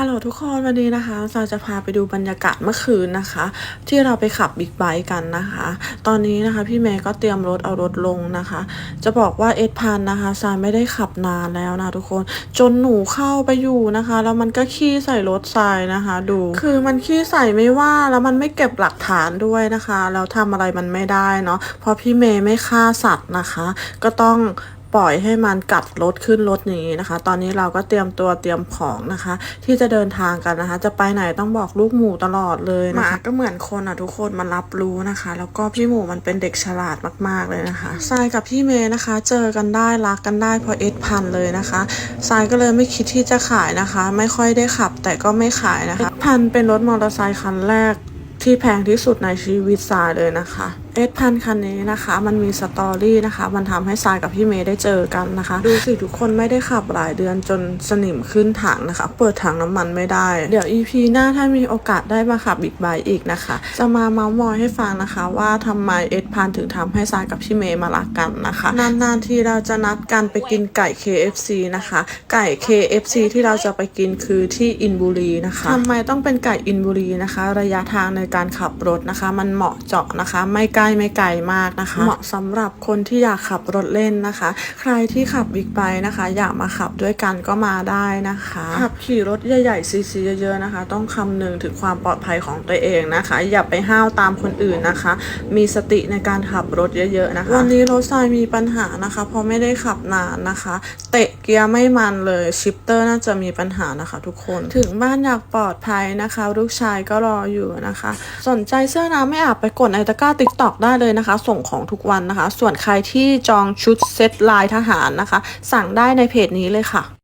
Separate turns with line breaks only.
ฮัลโหลทุกคนวันนี้นะคะเราจะพาไปดูบรรยากาศเมื่อคืนนะคะ ที่เราไปขับบิ๊กไบค์กันนะคะ ตอนนี้นะคะพี่เมย์ก็เตรียมรถเอารถลงนะคะ จะบอกว่าเอสพันนะคะทรายไม่ได้ขับนานแล้วนะทุกคนจนหนูเข้าไปอยู่นะคะ แล้วมันก็ขี้ใส่รถทรายนะคะ ดูคือมันขี้ใส่ไม่ว่าแล้วมันไม่เก็บหลักฐานด้วยนะคะแล้วทำอะไรมันไม่ได้เนาะเพราะพี่เมย์ไม่ฆ่าสัตว์นะคะ ก็ต้อง ปล่อยให้มันกัดรถขึ้นรถนี้นะคะ ตอนนี้เราก็เตรียมตัวเตรียมของนะคะ ที่จะเดินทางกันนะคะ จะไปไหนต้องบอกลูกหมูตลอดเลยนะคะหมาก็เหมือนคนอะทุกคนมันรับรู้นะคะ แล้วก็พี่หมูมันเป็นเด็กฉลาดมากๆเลยนะคะทรายกับพี่เมย์นะคะ เจอกันได้รักกันได้พราะเอสพันเลยนะคะทรายก็เลยไม่คิดที่จะขายนะคะ ไม่ค่อยได้ขับ แต่ก็ไม่ขายนะคะพันเป็นรถมอเตอร์ไซค์คันแรกที่แพงที่สุดในชีวิตทรายเลยนะคะ เอสพันคันนี้นะคะ มันมีสตอรี่นะคะ มันทำให้ทรายกับพี่เมย์ได้เจอกันนะคะ ดูสิทุกคนไม่ได้ขับหลายเดือนจนสนิมขึ้นถังนะคะ เปิดถังน้ำมันไม่ได้ เดี๋ยว EP หน้าถ้ามีโอกาสได้มาขับบิ๊กไบค์อีกนะคะ จะมาเมาส์มอยให้ฟังนะคะ ว่าทำไมเอสพันถึงทำให้ทรายกับพี่เมย์มารักกันนะคะ นานๆทีเราจะนัดกันไปกินไก่ KFC นะคะ ไก่ KFC ที่เราจะไปกินคือที่อินบุรีนะคะทำไมต้องเป็นไก่อินบุรีนะคะ ระยะทางในการขับรถนะคะ มันเหมาะเจาะนะคะ ไม่ใกลไม่ไกลมากนะคะ เหมาะสำหรับคนที่อยากขับรถเล่นนะคะ ใครที่ขับบิ๊กไบค์นะคะ อยากมาขับด้วยกันก็มาได้นะคะขับขี่รถใหญ่ๆซีซีเยอะๆนะคะ ต้องคำนึงถึงความปลอดภัยของตัวเองนะคะ อย่าไปห้าวตามคนอื่นนะคะ มีสติในการขับรถเยอะๆนะคะ วันนี้รถทรายมีปัญหานะคะเพราะไม่ได้ขับนานนะคะ เตะเกียร์ไม่มันเลยชิปเตอร์น่าจะมีปัญหานะคะทุกคนถึงบ้านอยากปลอดภัยนะคะ ลูกชายก็รออยู่นะคะ สนใจเสื้อน้ำไม่อาบไปกดในตะกร้าติ๊กตอกได้เลยนะคะ ส่งของทุกวันนะคะ ส่วนใครที่จองชุดเซตลายทหารนะคะ สั่งได้ในเพจนี้เลยค่ะ